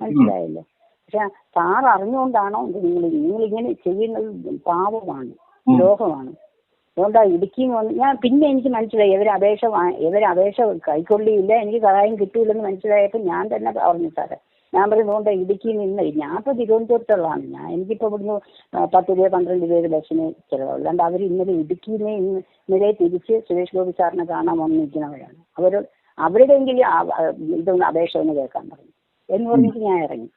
മനസ്സിലായല്ലോ. പക്ഷെ സാർ അറിഞ്ഞുകൊണ്ടാണോ നിങ്ങൾ നിങ്ങൾ ഇങ്ങനെ ചെയ്യുന്നത്? പാവമാണ് ദ്രോഹമാണ് അതുകൊണ്ടാ ഇടുക്കി വന്ന് ഞാൻ പിന്നെ എനിക്ക് മനസ്സിലായി ഇവർ അപേക്ഷ ഇവർ അപേക്ഷ കൈക്കൊള്ളിയില്ല എനിക്ക് സഹായം കിട്ടൂലെന്ന് മനസ്സിലായപ്പോൾ ഞാൻ തന്നെ പറഞ്ഞു സാറേ ഞാൻ പറയുന്നതുകൊണ്ട് ഇടുക്കി നിന്ന് ഞാൻ ഇപ്പോൾ തിരുവനന്തപുരത്തുള്ളതാണ്. ഞാൻ എനിക്കിപ്പോൾ ഇവിടുന്ന് പത്ത് രൂപ പന്ത്രണ്ട് രൂപയുടെ ബസ്സിന് ചിലവുള്ളൂ. അല്ലാണ്ട് അവർ ഇന്നലെ ഇടുക്കിയിൽ നിന്ന് ഇന്ന് ഇന്നലെ തിരിച്ച് സുരേഷ് ഗോപി സാറിനെ കാണാൻ വന്നിരിക്കുന്നവരാണ്. അവർ അവരുടെയെങ്കിലും ആ- ആ ഇതൊന്ന് അപേക്ഷ ഒന്ന് കേൾക്കാൻ പറഞ്ഞു എന്ന് പറഞ്ഞിട്ട് ഞാൻ ഇറങ്ങി.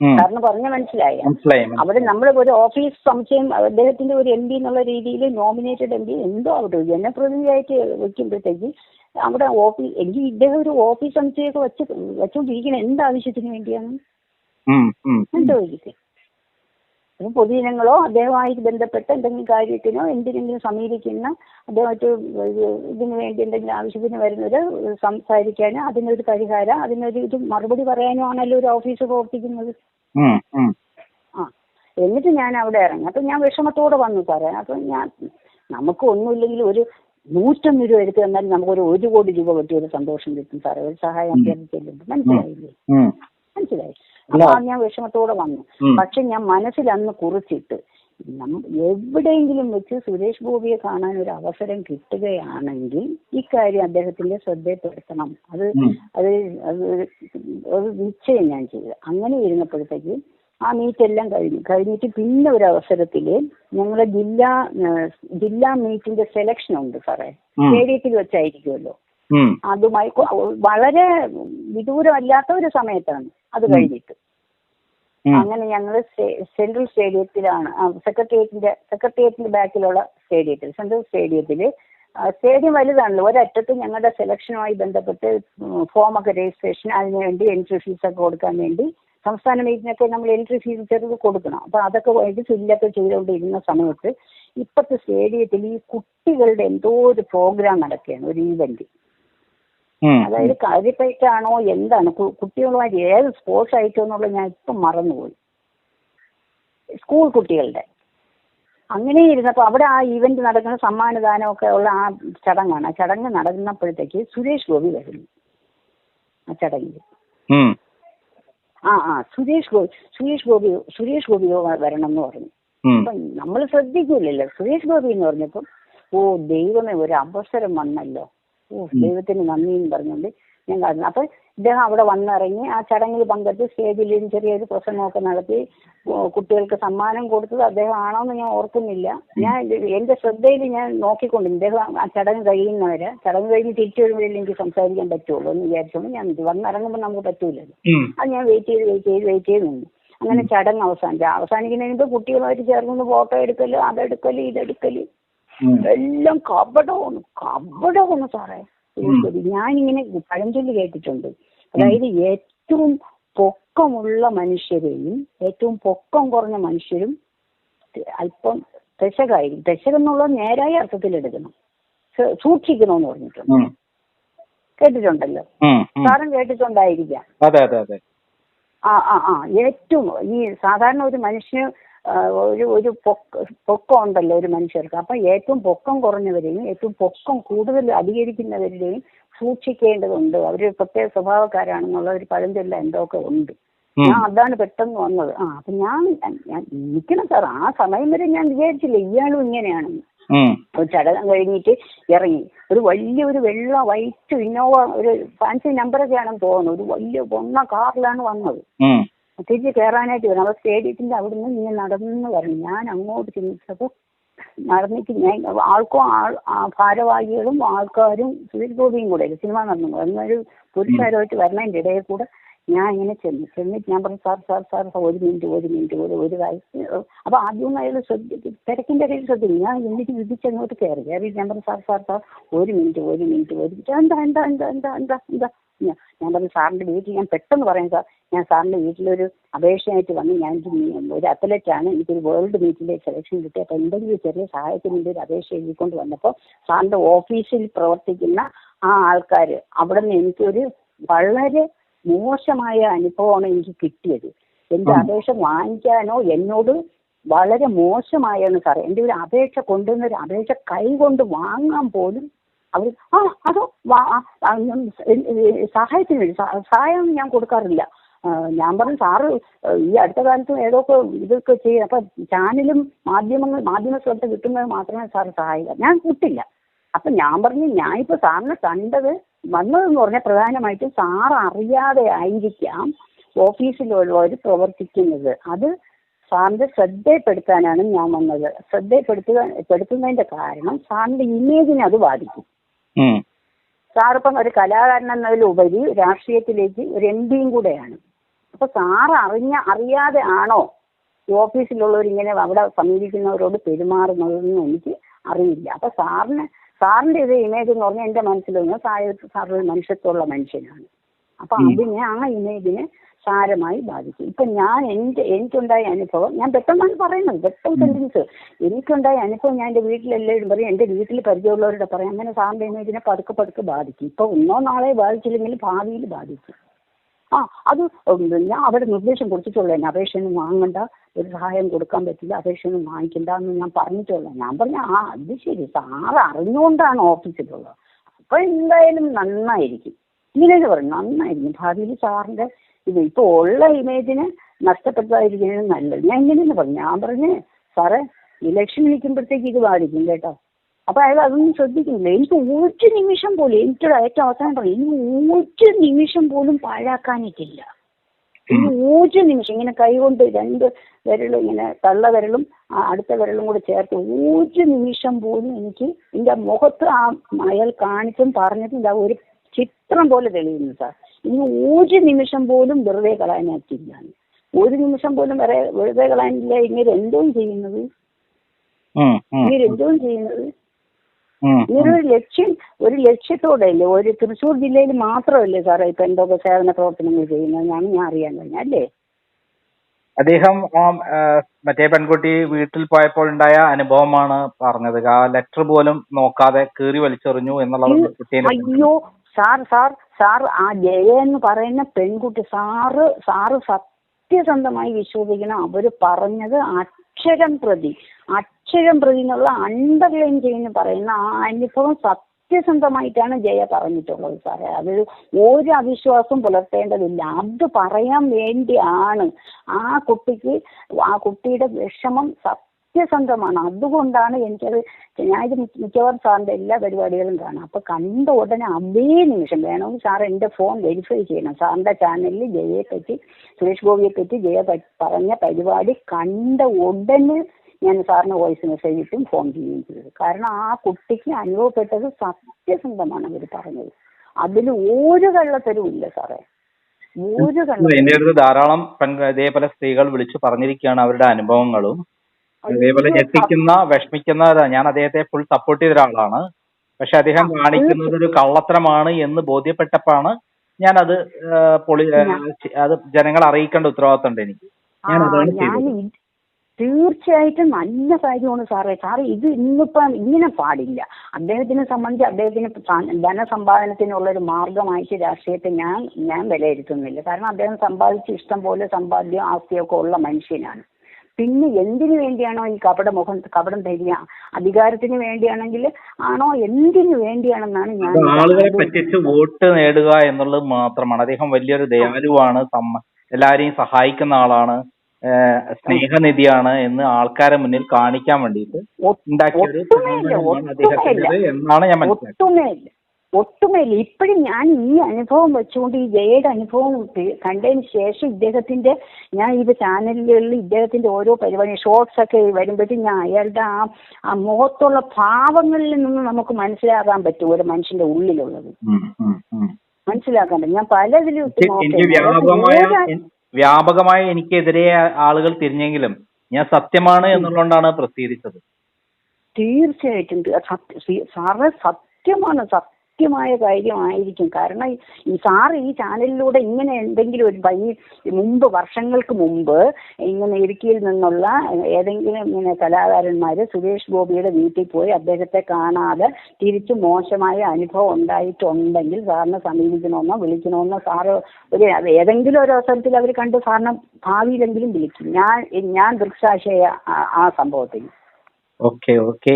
കാരണം. പറഞ്ഞ മനസ്സിലായ. അവിടെ നമ്മൾ ഒരു ഓഫീസ് സംശയം അദ്ദേഹത്തിന്റെ ഒരു എം പി എന്നുള്ള രീതിയിൽ നോമിനേറ്റഡ് എം പി എന്തോ അവിടെ ജനപ്രതിനിധിയായിട്ട് വെക്കുമ്പോഴത്തേക്ക് അവിടെ ഓഫീസ് എനിക്ക് ഇദ്ദേഹം ഒരു ഓഫീസ് സംശയമൊക്കെ വെച്ച് വെച്ചോണ്ടിരിക്കണ. എന്താവശ്യത്തിന് വേണ്ടിയാണ്. എന്തോ ഇരിക്കും. അപ്പം പൊതുജനങ്ങളോ അദ്ദേഹവുമായിട്ട് ബന്ധപ്പെട്ട എന്തെങ്കിലും കാര്യത്തിനോ എന്തിനെങ്കിലും സമീപിക്കുന്ന അദ്ദേഹമായിട്ട് ഇതിനു വേണ്ടി എന്തെങ്കിലും ആവശ്യത്തിന് വരുന്നത് സംസാരിക്കാനോ അതിനൊരു പരിഹാരം അതിനൊരു ഇത് മറുപടി പറയാനും ആണല്ലോ ഒരു ഓഫീസ് പ്രവർത്തിക്കുന്നത്. ആ എന്നിട്ട് ഞാൻ അവിടെ ഇറങ്ങി. അപ്പം ഞാൻ വിഷമത്തോടെ വന്നു സാറേ. അപ്പം ഞാൻ നമുക്ക് ഒന്നുമില്ലെങ്കിൽ ഒരു നൂറ്റൊന്ന് രൂപ എടുത്ത് തന്നാലും നമുക്കൊരു ഒരു കോടി രൂപ കിട്ടിയ ഒരു സന്തോഷം കിട്ടും സാറേ. ഒരു സഹായം അഭ്യർത്ഥിച്ചിട്ടുണ്ട് മനസ്സിലായില്ലേ? മനസ്സിലായി. അപ്പൊ ഞാൻ വിഷമത്തോടെ വന്നു. പക്ഷെ ഞാൻ മനസ്സിൽ അന്ന് കുറിച്ചിട്ട് എവിടെയെങ്കിലും വെച്ച് സുരേഷ് ഗോപിയെ കാണാൻ ഒരു അവസരം കിട്ടുകയാണെങ്കിൽ ഇക്കാര്യം അദ്ദേഹത്തിന്റെ ശ്രദ്ധയിൽപ്പെടുത്തണം. അത് അത് അത് ഒരു- നിശ്ചയം ഞാൻ ചെയ്തു. അങ്ങനെ ഇരുന്നപ്പോഴത്തേക്ക് ആ മീറ്റ് എല്ലാം കഴിഞ്ഞു. കഴിഞ്ഞിട്ട് പിന്നെ ഒരു അവസരത്തിൽ ഞങ്ങളെ ജില്ലാ ജില്ലാ മീറ്റിന്റെ സെലക്ഷൻ ഉണ്ട് സാറേ. സ്റ്റേഡിയത്തിൽ വെച്ചായിരിക്കുമല്ലോ. അതുമായി വളരെ വിദൂരമല്ലാത്ത ഒരു സമയത്താണ്. അത് കഴിഞ്ഞിട്ട്. അങ്ങനെ ഞങ്ങൾ സെൻട്രൽ സ്റ്റേഡിയത്തിലാണ് സെക്രട്ടേറിയറ്റിന്റെ സെക്രട്ടേറിയറ്റിന്റെ ബാക്കിലുള്ള സ്റ്റേഡിയത്തിൽ സെൻട്രൽ സ്റ്റേഡിയത്തിൽ സ്റ്റേഡിയം വലുതാണല്ലോ ഒരറ്റത്ത് ഞങ്ങളുടെ സെലക്ഷനുമായി ബന്ധപ്പെട്ട് ഫോമൊക്കെ രജിസ്ട്രേഷൻ അതിനുവേണ്ടി എൻട്രി ഫീസൊക്കെ കൊടുക്കാൻ വേണ്ടി സംസ്ഥാന മീറ്റിനൊക്കെ നമ്മൾ എൻട്രി ഫീസ് ചെറുത് കൊടുക്കണം. അപ്പൊ അതൊക്കെ വേണ്ടി ഫില്ലൊക്കെ ചെയ്തുകൊണ്ടിരുന്ന സമയത്ത് ഇപ്പോഴത്തെ സ്റ്റേഡിയത്തിൽ ഈ കുട്ടികളുടെ എന്തോ ഒരു പ്രോഗ്രാം നടക്കുകയാണ് ഒരു ഈവന്റ് ഉം. അതായത് കാര്യപ്പയറ്റാണോ എന്താണ്? കുട്ടികളുമായിട്ട് ഏത് സ്പോർട്സ് ഐറ്റം എന്നുള്ളത് ഞാൻ ഇപ്പം മറന്നുപോയി. സ്കൂൾ കുട്ടികളുടെ. അങ്ങനെ ഇരുന്നപ്പോൾ അവിടെ ആ ഇവന്റ് നടക്കുന്ന സമ്മാനദാനമൊക്കെ ഉള്ള ആ ചടങ്ങാണ്. ആ ചടങ്ങ് നടന്നപ്പോഴത്തേക്ക് സുരേഷ് ഗോപി വരുന്നു. ആ ചടങ്ങിൽ. ആ ആ സുരേഷ് ഗോപി സുരേഷ് ഗോപി സുരേഷ് ഗോപി വരണം എന്ന് പറഞ്ഞു. അപ്പൊ നമ്മൾ ശ്രദ്ധിക്കൂലല്ലോ. സുരേഷ് ഗോപി എന്ന് പറഞ്ഞപ്പം ഓ ദൈവമേ ഒരു അവസരം വന്നല്ലോ. ഓ ദൈവത്തിന് നന്ദി എന്ന് പറഞ്ഞുകൊണ്ട് ഞാൻ കാണുന്നു അപ്പൊ ഇദ്ദേഹം അവിടെ വന്നിറങ്ങി ആ ചടങ്ങിൽ പങ്കെടുത്ത് സ്റ്റേജിൽ ചെറിയൊരു പ്രസംഗമൊക്കെ നടത്തി കുട്ടികൾക്ക് സമ്മാനം കൊടുത്തത് അദ്ദേഹം ആണോന്ന് ഞാൻ ഓർക്കുന്നില്ല. ഞാൻ എന്റെ ശ്രദ്ധയിൽ ഞാൻ നോക്കിക്കൊണ്ട് ഇദ്ദേഹം ആ ചടങ്ങ് കഴിയുന്നവരെ ചടങ്ങ് കഴിഞ്ഞ് തിരിച്ചു വരുമ്പോഴല്ലേ എനിക്ക് സംസാരിക്കാൻ പറ്റുള്ളൂ എന്ന് വിചാരിച്ചോണ്ട് ഞാൻ വന്നിറങ്ങുമ്പോൾ നമുക്ക് പറ്റൂലല്ലോ. അത് ഞാൻ വെയിറ്റ് ചെയ്ത് വെയിറ്റ് ചെയ്ത് വെയിറ്റ് ചെയ്ത് നിന്നു. അങ്ങനെ ചടങ്ങ് അവസാനിച്ചു. അവസാനിക്കുന്നതിന് മുമ്പ് കുട്ടികളുമായിട്ട് ചേർന്ന് ഫോട്ടോ എടുക്കൽ അതെടുക്കൽ ഇതെടുക്കൽ. എല്ലാം കപടമാണ് കപടമാണ് സാറേ. ഞാനിങ്ങനെ പഴഞ്ചൊല്ലി കേട്ടിട്ടുണ്ട്. അതായത് ഏറ്റവും പൊക്കമുള്ള മനുഷ്യരെയും ഏറ്റവും പൊക്കം കുറഞ്ഞ മനുഷ്യരും അല്പം ദശകായിരിക്കും ദശകം എന്നുള്ളത് നേരായ അർത്ഥത്തിൽ എടുക്കണം. സൂക്ഷിക്കണമെന്ന് പറഞ്ഞിട്ടുണ്ട്. കേട്ടിട്ടുണ്ടല്ലോ. സാറും കേട്ടിട്ടുണ്ടായിരിക്കാം. ആ ആ ആ. ഏറ്റവും ഈ സാധാരണ ഒരു മനുഷ്യന് ഒരു ഒരു പൊക്ക പൊക്കം ഉണ്ടല്ലോ ഒരു മനുഷ്യർക്ക്. അപ്പൊ ഏറ്റവും പൊക്കം കുറഞ്ഞവരെയും ഏറ്റവും പൊക്കം കൂടുതൽ അധികരിക്കുന്നവരുടെയും സൂക്ഷിക്കേണ്ടതുണ്ട്. അവർ പ്രത്യേക സ്വഭാവക്കാരാണെന്നുള്ള ഒരു പഴഞ്ചൊല്ല എന്തൊക്കെ ഉണ്ട്. ഞാൻ അതാണ് പെട്ടെന്ന് വന്നത്. ആ അപ്പൊ ഞാൻ ഞാൻ നിൽക്കണം സാർ. ആ സമയം വരെ ഞാൻ വിചാരിച്ചില്ല ഇയാളും ഇങ്ങനെയാണെന്ന്. ഒരു ചടങ്ങ് കഴിഞ്ഞിട്ട് ഇറങ്ങി. ഒരു വലിയ ഒരു വെള്ള വൈറ്റ് ഇന്നോവ ഒരു ഫാൻസി നമ്പറൊക്കെയാണെന്ന് തോന്നുന്നു. ഒരു വലിയ പൊന്ന കാറിലാണ് വന്നത്. തിരിച്ച് കയറാനായിട്ട് വരും. അപ്പോൾ സ്റ്റേഡിയത്തിന്റെ അവിടുന്ന് ഇങ്ങനെ നടന്ന് വരണം. ഞാൻ അങ്ങോട്ട് ചിന്തിച്ചപ്പോൾ നടന്നിട്ട് ഞാൻ ആൾക്കും ആൾ ഭാരവാഹികളും ആൾക്കാരും സുധീർ ഗോപിയും കൂടെ സിനിമ നടന്നു എന്നൊരു പുരുഷാരമായിട്ട് വരണതിന്റെ ഇടയിൽ കൂടെ ഞാൻ ഇങ്ങനെ ചെന്നു. ചെന്നിട്ട് ഞാൻ പറഞ്ഞു സാർ സാർ സാർ ഒരു മിനിറ്റ് ഒരു മിനിറ്റ് ഒരു ഒരു കാര്യം. അപ്പൊ ആദ്യം അയാൾ ശ്രദ്ധിക്കും തിരക്കിന്റെ ഇടയിൽ ശ്രദ്ധിക്കും ഞാൻ എന്നിട്ട് വിധിച്ചങ്ങോട്ട് കയറി. കയറി ഞാൻ പറഞ്ഞു സാർ സാർ സാർ ഒരു മിനിറ്റ് ഒരു മിനിറ്റ് ഒരു മിനിറ്റ്. എന്താ എന്താ എന്താ എന്താ എന്താ എന്താ? ഞാൻ പറഞ്ഞു സാറിന്റെ വീട്ടിൽ ഞാൻ പെട്ടെന്ന് പറയാം സാർ ഞാൻ സാറിന്റെ വീട്ടിലൊരു അപേക്ഷയായിട്ട് വന്ന്. ഞാൻ ഒരു- അത്ലറ്റ് ആണ്. എനിക്കൊരു വേൾഡ് മീറ്റിലെ സെലക്ഷൻ കിട്ടി. അപ്പൊ എന്തെങ്കിലും ചെറിയ സഹായത്തിന് വേണ്ടി ഒരു അപേക്ഷ എഴുതിക്കൊണ്ട് വന്നപ്പോൾ സാറിന്റെ ഓഫീസിൽ പ്രവർത്തിക്കുന്ന ആ ആൾക്കാർ അവിടെ നിന്ന് എനിക്കൊരു വളരെ മോശമായ അനുഭവമാണ് എനിക്ക് കിട്ടിയത്. എന്റെ അപേക്ഷ വാങ്ങിക്കാനോ എന്നോട് വളരെ മോശമായാണ് സാറേ. എന്റെ ഒരു അപേക്ഷ കൊണ്ടുവന്ന ഒരു അപേക്ഷ കൈ കൊണ്ട് വാങ്ങാൻ പോലും അവർ ആ അതോ സഹായത്തിന് വേണ്ടി സഹായം ഞാൻ കൊടുക്കാറില്ല. ഞാൻ പറഞ്ഞു സാറ് ഈ അടുത്ത കാലത്ത് ഏതൊക്കെ ഇതൊക്കെ ചെയ്യും അപ്പൊ ചാനലും മാധ്യമങ്ങൾ മാധ്യമ ശ്രദ്ധ കിട്ടുന്നത് മാത്രമേ സാറ് സഹായിക്കുക ഞാൻ കിട്ടില്ല. അപ്പൊ ഞാൻ പറഞ്ഞു ഇപ്പൊ സാറിനെ കണ്ടത് വന്നതെന്ന് പറഞ്ഞാൽ പ്രധാനമായിട്ടും സാർ അറിയാതെ ആയിരിക്കാം ഓഫീസിലുള്ളവർ പ്രവർത്തിക്കുന്നത്. അത് സാറിന്റെ ശ്രദ്ധയിൽപ്പെടുത്താനാണ് ഞാൻ വന്നത്. ശ്രദ്ധയിൽപ്പെടുത്തുക പെടുത്തുന്നതിന്റെ കാരണം സാറിന്റെ ഇമേജിനെ അത് ബാധിക്കും. സാറിപ്പം ഒരു കലാകാരൻ എന്നതിലുപരി രാഷ്ട്രീയത്തിലേക്ക് ഒരു എം പിയും കൂടെയാണ്. അപ്പൊ സാർ അറിഞ്ഞ അറിയാതെ ആണോ ഈ ഓഫീസിലുള്ളവർ ഇങ്ങനെ അവിടെ സമീപിക്കുന്നവരോട് പെരുമാറുന്നതെന്ന് എനിക്ക് അറിയില്ല. അപ്പൊ സാറിന് സാറിന്റെ ഇത് ഇമേജ് എന്ന് പറഞ്ഞാൽ എന്റെ മനസ്സിലൊന്നും സാർ ഒരു മനുഷ്യത്വമുള്ള മനുഷ്യനാണ്. അപ്പൊ അതിനെ ആ ഇമേജിനെ സാരമായി ബാധിക്കും. ഇപ്പൊ ഞാൻ എന്റെ എനിക്കുണ്ടായ അനുഭവം ഞാൻ പെട്ടെന്നാണ് പറയുന്നത് പെട്ടെന്ന് സെന്റൻസ് എനിക്കുണ്ടായ അനുഭവം ഞാൻ എന്റെ വീട്ടിലെല്ലാവരും പറയും എന്റെ വീട്ടിൽ പരിചയമുള്ളവരോട് പറയും അങ്ങനെ സാറിന്റെ ഇമേജിനെ പതുക്കെ പതുക്കെ ബാധിക്കും. ഇപ്പൊ ഒന്നോ നാളെ ബാധിച്ചില്ലെങ്കിൽ ഭാവിയിൽ ബാധിക്കും. ആ അത് ഞാൻ അവിടെ നിർദ്ദേശം കൊടുത്തിട്ടുള്ളൂ എന്നെ അപേക്ഷയൊന്നും വാങ്ങണ്ട ഒരു സഹായം കൊടുക്കാൻ പറ്റില്ല അപേക്ഷയൊന്നും വാങ്ങിക്കണ്ട എന്ന് ഞാൻ പറഞ്ഞിട്ടുള്ള. ഞാൻ പറഞ്ഞ ആ അത് ശരി സാറ് അറിഞ്ഞുകൊണ്ടാണ് ഓഫീസിലുള്ളത്. അപ്പൊ എന്തായാലും നന്നായിരിക്കും. ഇങ്ങനെ പറഞ്ഞു നന്നായിരിക്കും. ഭാവിയിൽ സാറിന്റെ ഇത് ഇപ്പൊ ഉള്ള ഇമേജിനെ നഷ്ടപ്പെട്ടതായിരിക്കും നല്ലത്. ഞാൻ ഇങ്ങനെയല്ല പറഞ്ഞു? ഞാൻ പറഞ്ഞ് സാറേ ഇലക്ഷൻ നിൽക്കുമ്പോഴത്തേക്ക് ഇത് ബാധിക്കും കേട്ടോ. അപ്പൊ അയാൾ അതൊന്നും ശ്രദ്ധിക്കുന്നില്ല. എനിക്ക് ഒരു നിമിഷം പോലും എനിക്കൊരു ഏറ്റവും അവസാനം പറഞ്ഞു എനിക്ക് ഒരു നിമിഷം പോലും പാഴാക്കാനിട്ടില്ല. ഒരു നിമിഷം ഇങ്ങനെ കൈകൊണ്ട് രണ്ട് വിരലും ഇങ്ങനെ തള്ള വിരലും അടുത്ത വിരലും കൂടെ ചേർത്ത് ഒരു നിമിഷം പോലും എനിക്ക് എന്റെ മുഖത്ത് ആ അയാൾ കാണിച്ചും പറഞ്ഞിട്ടും ഒരു ചിത്രം പോലെ തെളിയുന്നു സാർ. ഇനി ഒരു നിമിഷം പോലും വെറുതെ കളയാനായിട്ടില്ല ഒരു നിമിഷം പോലും വരെ വെറുതെ കളയാനില്ല. ഇങ്ങനെ എന്തോ ചെയ്യുന്നത്. ഇങ്ങനെ എന്തോ ചെയ്യുന്നത്. ഇങ്ങനൊരു ലക്ഷ്യം ഒരു ലക്ഷ്യത്തോടെ അല്ലേ ഒരു തൃശ്ശൂർ ജില്ലയിൽ മാത്രമല്ലേ സാറേ ഇപ്പൊ എന്തൊക്കെ സേവന പ്രവർത്തനങ്ങൾ ചെയ്യുന്നത്? ഞാൻ ഞാൻ അറിയാൻ കഴിഞ്ഞ അല്ലേ? അദ്ദേഹം മറ്റേ പെൺകുട്ടി വീട്ടിൽ പോയപ്പോൾ ഉണ്ടായ അനുഭവമാണ് പറഞ്ഞത്. ആ ലെറ്റർ പോലും നോക്കാതെ കീറി വലിച്ചെറിഞ്ഞു എന്നുള്ളത് അയ്യോ സാർ സാർ സാർ ആ ജയ എന്ന് പറയുന്ന പെൺകുട്ടി സാറ് സാറ് സത്യസന്ധമായി വിശ്വസിക്കണം. അവർ പറഞ്ഞത് അക്ഷരം പ്രതി. അക്ഷരം പ്രതി എന്നുള്ള അണ്ടർലൈൻ ചെയ്യുന്ന പറയുന്ന ആ അനുഭവം സത്യസന്ധമായിട്ടാണ് ജയ പറഞ്ഞിട്ടുള്ളത് സാറേ. അത് ഒരു അവിശ്വാസം പുലർത്തേണ്ടതില്ല. അത് പറയാൻ വേണ്ടിയാണ് ആ കുട്ടിക്ക് ആ കുട്ടിയുടെ വിഷമം സത്യസന്ധമാണ്. അതുകൊണ്ടാണ് എനിക്കത് ഞാൻ ഇത് മിക്കവാറും സാറിന്റെ എല്ലാ പരിപാടികളും കാണാം. അപ്പൊ കണ്ട ഉടനെ അതേ നിമിഷം വേണമെങ്കിൽ സാർ എന്റെ ഫോൺ വെരിഫൈ ചെയ്യണം. സാറിന്റെ ചാനലിൽ ജയയെ പറ്റി സുരേഷ് ഗോപിയെ പറ്റി ജയ പറഞ്ഞ പരിപാടി കണ്ട ഉടനെ ഞാൻ സാറിന് വോയിസ് മെസ്സേജ് ഇട്ടും ഫോൺ ചെയ്യുകയും ചെയ്തു. കാരണം ആ കുട്ടിക്ക് അനുഭവപ്പെട്ടത് സത്യസന്ധമാണ് അവർ പറഞ്ഞത്. അതിൽ ഒരു കള്ളത്തരവും ഇല്ല സാറേ. ഒരു കള്ളത്തരവും ഇതേപോലെ സ്ത്രീകൾ വിളിച്ചു പറഞ്ഞിരിക്കുകയാണ് അവരുടെ അനുഭവങ്ങളും. ഇതേപോലെ ഞെട്ടിക്കുന്ന വിഷമിക്കുന്ന ഞാൻ അദ്ദേഹത്തെ ഫുൾ സപ്പോർട്ട് ചെയ്ത ഒരാളാണ് പക്ഷെ അദ്ദേഹം കാണിക്കുന്നത് ഒരു കള്ളത്തരമാണ് എന്ന് ബോധ്യപ്പെട്ടപ്പോഴാണ് ഞാൻ അത് പൊളി അത് ജനങ്ങളെ അറിയിക്കേണ്ട ഉത്തരവാദിത്തം ഉണ്ട് എനിക്ക് ഞാൻ ആ, അതാണ് ചെയ്തത്. തീർച്ചയായിട്ടും നല്ല കാര്യമാണ് സാറേ. സാറേ ഇത് ഇന്നിപ്പം ഇങ്ങനെ പാടില്ല. അദ്ദേഹത്തിനെ സംബന്ധിച്ച് അദ്ദേഹത്തിന് ധനസമ്പാദനത്തിനുള്ള ഒരു മാർഗമായിട്ട് രാഷ്ട്രീയത്തെ ഞാൻ ഞാൻ വിലയിരുത്തുന്നില്ല. കാരണം അദ്ദേഹം സമ്പാദിച്ച് ഇഷ്ടം പോലെ സമ്പാദ്യം ആസ്തിയൊക്കെ ഉള്ള മനുഷ്യനാണ്. പിന്നെ എന്തിനു വേണ്ടിയാണോ ഈ കപട മുഖം കപടം തരിക അധികാരത്തിന് വേണ്ടിയാണെങ്കിൽ ആണോ? എന്തിനു വേണ്ടിയാണെന്നാണ് ഞാൻ ആളുകളെ പറ്റിച്ച് വോട്ട് നേടുക എന്നുള്ളത് മാത്രമാണ്. അദ്ദേഹം വലിയൊരു ദയാലുവാണ്. എല്ലാവരെയും എല്ലാരെയും സഹായിക്കുന്ന ആളാണ്. സ്നേഹനിധിയാണ് എന്ന് ആൾക്കാരെ മുന്നിൽ കാണിക്കാൻ വേണ്ടിയിട്ട് ഒട്ടുമേ ഇല്ല. എന്നാണ് ഞാൻ ഒട്ടുമേയില്ല ഇപ്പോഴും ഞാൻ ഈ അനുഭവം വെച്ചുകൊണ്ട് ഈ ജയയുടെ അനുഭവം കണ്ടതിന് ശേഷം ഇദ്ദേഹത്തിന്റെ ഞാൻ ഇത് ചാനലുകളിൽ ഇദ്ദേഹത്തിന്റെ ഓരോ പരിപാടി ഷോർട്സ് ഒക്കെ വരുമ്പോഴത്തേക്കും ഞാൻ അയാളുടെ ആ ആ മുഖത്തുള്ള ഭാവങ്ങളിൽ നിന്ന് നമുക്ക് മനസ്സിലാക്കാൻ പറ്റും ഒരു മനുഷ്യന്റെ ഉള്ളിലുള്ളത്. മനസ്സിലാക്കാൻ പറ്റും. ഞാൻ പലതിലും. വ്യാപകമായ എനിക്കെതിരെ ആളുകൾ തിരിഞ്ഞെങ്കിലും ഞാൻ സത്യമാണ് എന്നുള്ളതുകൊണ്ടാണ് പ്രസിദ്ധീകരിച്ചത്. തീർച്ചയായിട്ടും. സത്യ- സാറ് സത്യമാണ് സത്യമായ കാര്യമായിരിക്കും. കാരണം ഈ- സാർ ഈ ചാനലിലൂടെ ഇങ്ങനെ എന്തെങ്കിലും ഒരു ഭംഗി മുമ്പ് വർഷങ്ങൾക്ക് മുമ്പ് ഇങ്ങനെ ഇടുക്കിയിൽ നിന്നുള്ള ഏതെങ്കിലും ഇങ്ങനെ കലാകാരന്മാർ സുരേഷ് ഗോപിയുടെ വീട്ടിൽ പോയി അദ്ദേഹത്തെ കാണാതെ തിരിച്ചു മോശമായ അനുഭവം ഉണ്ടായിട്ടുണ്ടെങ്കിൽ സാറിനെ സമീപിക്കണമെന്നോ വിളിക്കണമെന്നോ സാറ് ഒരു ഏതെങ്കിലും ഒരു അവസരത്തിൽ അവർ കണ്ട് സാറിനെ ഭാവിയിലെങ്കിലും വിളിക്കും. ഞാൻ ഞാൻ ദൃക്സാക്ഷിയായ ആ- സംഭവത്തിന് ഓക്കെ ഓക്കെ.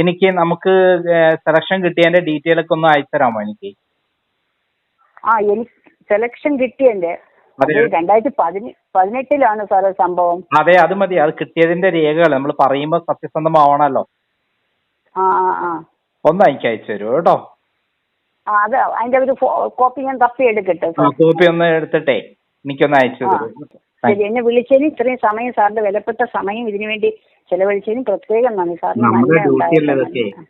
എനിക്ക് നമുക്ക് സെലക്ഷൻ കിട്ടിയതിന്റെ ഡീറ്റെയിൽ ഒക്കെ ഒന്ന് അയച്ചുതരാമോ എനിക്ക്? ആ എനിക്ക് സെലക്ഷൻ കിട്ടിയതിന്റെ. രണ്ടായിരത്തി പതിനെട്ടിലാണ് സാറേ സംഭവം. അതെ അത് മതി. അത് കിട്ടിയതിന്റെ രേഖകൾ നമ്മൾ പറയുമ്പോ സത്യസന്ധമാവണല്ലോ. ഒന്ന് എനിക്ക് അയച്ചു തരുമോ കേട്ടോ. അതെ അത് അതിന്റെ ഒരു കോപ്പി ഞാൻ തപ്പി എടുക്കട്ടെ കോപ്പി ഒന്ന് എടുത്തിട്ടെ. എനിക്കൊന്ന് അയച്ചു. തരൂ. ശരി എന്നെ വിളിച്ചതിന് ഇത്രയും സമയം സാറിന്റെ വിലപ്പെട്ട സമയം ഇതിനു വേണ്ടി ചെലവഴിച്ചതിന് പ്രത്യേകം നന്ദി. സാറിന്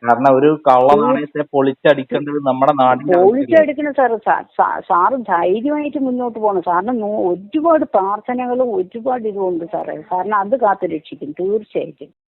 കാരണം ഒരു കള്ള നാണയത്തെ പൊളിച്ചടിക്കേണ്ടത് നമ്മുടെ നാടിന്റെ ആവശ്യമല്ലേ? പോളിച്ചെടുക്കണം സാറ്. സാ- സാ- ധൈര്യമായിട്ട് മുന്നോട്ട് പോകണം. സാറിന് ഒരുപാട് പ്രാർത്ഥനകളും ഒരുപാട് ഇതുമുണ്ട് സാറേ. സാറിന് അത് കാത്തു രക്ഷിക്കും. തീർച്ചയായിട്ടും.